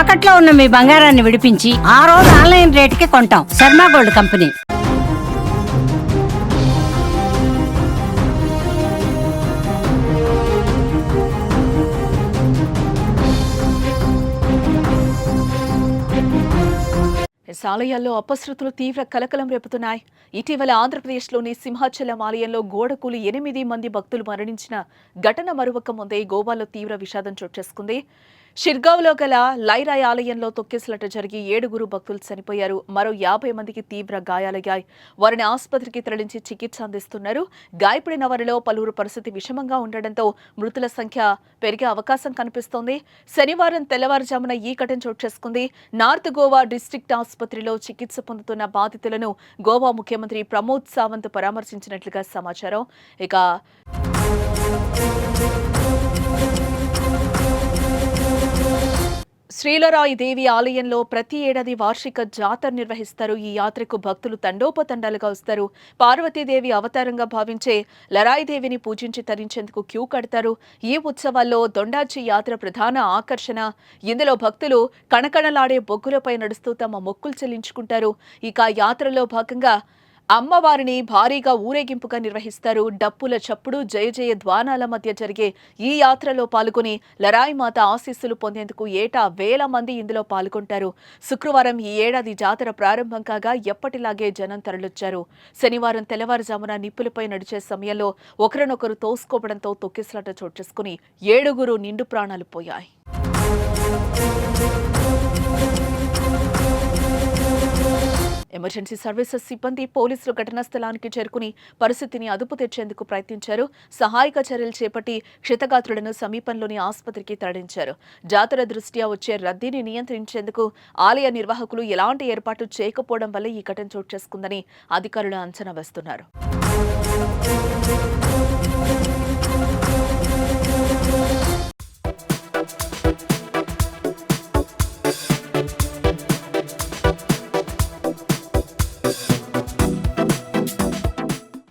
తాకట్లో ఉన్న మీ బంగారాన్ని విడిపించి ఆ రోజు ఆన్లైన్ రేటుకి కొంటాం. Sharma gold company. ఆలయాల్లో అపశృతులు తీవ్ర కలకలం రేపుతున్నాయి. ఇటీవల ఆంధ్రప్రదేశ్లోని సింహాచలం ఆలయంలో గోడకూలి ఎనిమిది మంది భక్తులు మరణించిన ఘటన మరువక ముందే గోవాలో తీవ్ర విషాదం చోటు చేసుకుంది. షిర్గావ్లో గల లైరాయ్ ఆలయంలో తొక్కిసలాట జరిగి ఏడుగురు భక్తులు చనిపోయారు. మరో యాభై మందికి తీవ్ర గాయాలయ్యాయి. వారిని ఆసుపత్రికి తరలించి చికిత్స అందిస్తున్నారు. గాయపడిన వారిలో పలువురు పరిస్థితి విషమంగా ఉండడంతో మృతుల సంఖ్య పెరిగే అవకాశం కనిపిస్తోంది. శనివారం తెల్లవారుజామున ఈ ఘటన చోటు చేసుకుంది. నార్త్ గోవా డిస్టిక్ట్ ఆసుపత్రిలో చికిత్స పొందుతున్న బాధితులను గోవా ముఖ్యమంత్రి ప్రమోద్ సావంత్ పరామర్శించినట్లుగా సమాచారం. ఇక శ్రీలరాయి దేవి ఆలయంలో ప్రతి ఏడాది వార్షిక జాతర నిర్వహిస్తారు. ఈ యాత్రకు భక్తులు తండోపతండాలుగా వస్తారు. పార్వతీదేవి అవతారంగా భావించే లరాయి దేవిని పూజించి తరించేందుకు క్యూ కడతారు. ఈ ఉత్సవాల్లో దొండాచి యాత్ర ప్రధాన ఆకర్షణ. ఇందులో భక్తులు కణకణలాడే బొగ్గులపై నడుస్తూ తమ మొక్కులు చెల్లించుకుంటారు. ఇక యాత్రలో భాగంగా అమ్మవారిని భారీగా ఊరేగింపుగా నిర్వహిస్తారు. డప్పుల చప్పుడు జయ జయ ద్వానాల మధ్య జరిగే ఈ యాత్రలో పాల్గొని లరాయి మాత ఆశీస్సులు పొందేందుకు ఏటా వేల మంది ఇందులో పాల్గొంటారు. శుక్రవారం ఈ ఏడాది జాతర ప్రారంభం కాగా ఎప్పటిలాగే జనం తరలొచ్చారు. శనివారం తెల్లవారుజామున నిప్పులపై నడిచే సమయంలో ఒకరినొకరు తోసుకోవడంతో తొక్కిసలాట చోటు చేసుకుని ఏడుగురు నిండు ప్రాణాలు పోయాయి. ఎమర్జెన్సీ సర్వీసెస్ సిబ్బంది పోలీసులు ఘటనా స్థలానికి చేరుకుని పరిస్థితిని అదుపు తెచ్చేందుకు ప్రయత్నించారు. సహాయక చర్యలు చేపట్టి క్షతగాత్రులను సమీపంలోని ఆసుపత్రికి తరలించారు. జాతర దృష్ట్యా వచ్చే రద్దీని నియంత్రించేందుకు ఆలయ నిర్వాహకులు ఎలాంటి ఏర్పాటు చేయకపోవడం వల్ల ఈ ఘటన చోటు చేసుకుందని అధికారులు అంచనా వేస్తున్నారు.